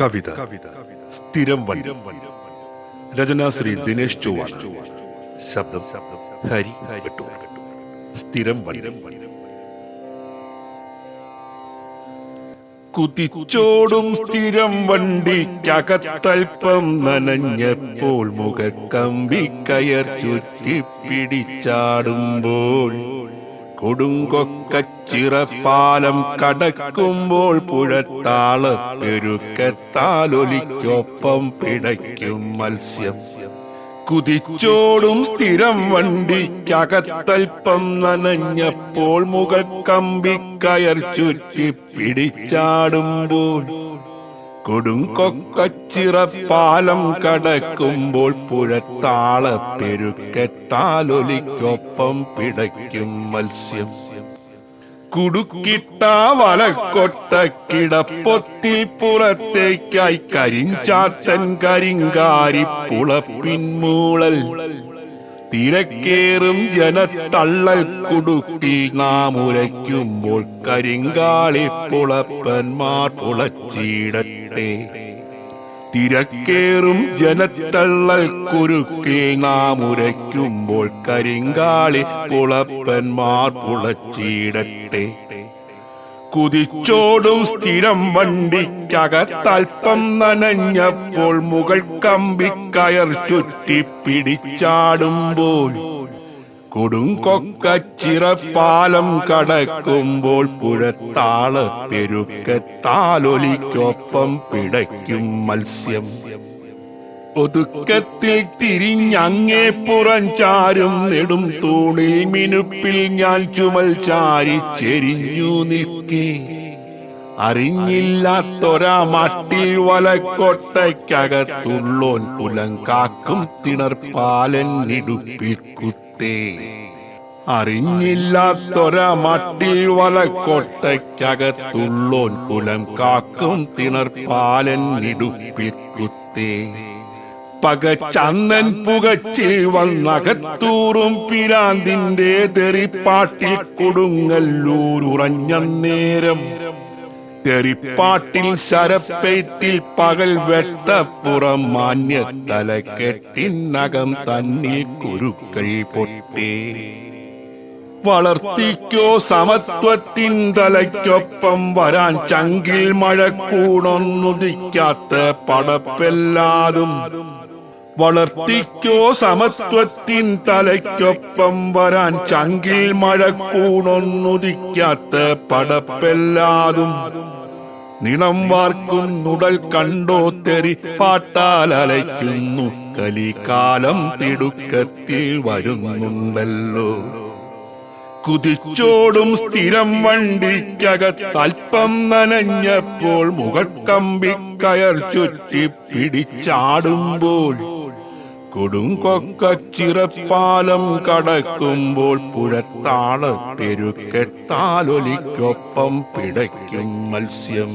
കവിത. സ്ഥിരം വണ്ടി രചന ശ്രീ ദിനേശ് ചൊവ്വാണ്. ശബ്ദം ഹരി സ്ഥിരം വണ്ടി കുതിച്ചോടും സ്ഥിരം വണ്ടിക്കകത്തൽപ്പം നനഞ്ഞപ്പോൾ മുഖക്കമ്പി കയർ ചുറ്റി പിടിച്ചാടുമ്പോൾ കൊടുങ്കൊക്കച്ചിറപ്പാലം കടക്കുമ്പോൾ പുഴത്താൾ പെരുക്കത്താലൊലിക്കൊപ്പം പിടയ്ക്കും മത്സ്യം. കുതിച്ചോടും സ്ഥിരം വണ്ടിക്കകത്തൽപ്പം നനഞ്ഞപ്പോൾ മുഖക്കമ്പി കയർ ചുറ്റി പിടിച്ചാടുമ്പോൾ കൊടുങ്കൊക്കച്ചിറപ്പാലം കടക്കുമ്പോൾ പുഴത്താള പെരുക്കത്താലൊലിക്കൊപ്പം പിടയ്ക്കും മത്സ്യം. കുടുക്കിട്ട വലക്കൊട്ടക്കിടപ്പൊത്തിൽ പുറത്തേക്കായി കരിഞ്ചാത്തൻ കരിങ്കാരി പുളപ്പിൻമൂളൽ തിരക്കേറും ജനത്തള്ളൽ കുടുക്കി നാം ഉരയ്ക്കുമ്പോൾ കരിങ്കാളി പുളപ്പന്മാർ പുളച്ചിടട്ടെ. തിരക്കേറും ജനത്തള്ളൽ കുരുക്കിൽ നാം ഉരയ്ക്കുമ്പോൾ കരിങ്കാളി പുളപ്പന്മാർ പുളച്ചിടട്ടെ. കുതിച്ചോടും സ്ഥിരം വണ്ടിക്കകത്തൽപ്പം നനഞ്ഞപ്പോൾ മുകൾ കമ്പി കയർ ചുറ്റി പിടിച്ചാടുമ്പോൾ കൊടുങ്കൊക്കച്ചിറപ്പാലം കടക്കുമ്പോൾ പുഴത്താള പെരുക്കത്താലൊലിക്കൊപ്പം പിടയ്ക്കും മത്സ്യം. ഒതുക്കത്തിൽ തിരിഞ്ഞങ്ങേ പുറം ചാരും നെടും തൂണിൽ മിനുപ്പിൽ ഞാൻ ചുമൽ ചാരി ചെരിഞ്ഞു നിൽക്കേ. അറിഞ്ഞില്ലാത്തൊരാ മട്ടിൽ വലക്കൊട്ടയ്ക്കകത്തുള്ളോൻ പുലങ്കാക്കും തിണർപ്പാലൻ ഇടുപ്പിൽ കുത്തേ. അറിഞ്ഞില്ലാത്തൊരാ മട്ടിൽ വലക്കൊട്ടയ്ക്കകത്തുള്ളോൻ പുലം കാക്കും തിണർപ്പാലൻ ഇടുപ്പിൽ കുത്തേ. പകച്ചന്നൻ പുകച്ച് വന്നകത്തൂറും പിരാന്തിന്റെ തെറിപ്പാട്ടിൽ കൊടുങ്ങല്ലൂരുറഞ്ഞ നേരം. തെറിപ്പാട്ടിൽ ശരപ്പേറ്റിൽ പകൽ വെട്ടപ്പുറം മാന്യ തലക്കെട്ടിനകം തന്നിൽ കുരുക്കൾ പൊട്ടേ. വളർത്തിക്കോ സമത്വത്തിൻ തലയ്ക്കൊപ്പം വരാൻ ചങ്കിൽ മഴക്കൂണൊന്നുദിക്കാത്ത പടപ്പെല്ലാതും. വളർത്തിക്കോ സമത്വത്തിൻ തലയ്ക്കൊപ്പം വരാൻ ചങ്കിൽ മഴക്കൂണൊന്നുദിക്കാത്ത പടപ്പെല്ലാതും. നിണം വാർക്കും നുടൽ കണ്ടോ തെറി പാട്ടാൽ അലയ്ക്കുന്നു. കലികാലം തിടുക്കത്തിൽ വരുന്നുണ്ടല്ലോ. കുതിച്ചോടും സ്ഥിരം വണ്ടിക്കകത്തൽപ്പം നനഞ്ഞപ്പോൾ കയർ ചുറ്റി പിടിച്ചാടുമ്പോൾ കൊടുങ്കൊക്കച്ചിറപ്പാലം കടക്കുമ്പോൾ പുഴത്താള പെരുക്കെട്ടാലൊലിക്കൊപ്പം പിടയ്ക്കും മത്സ്യം.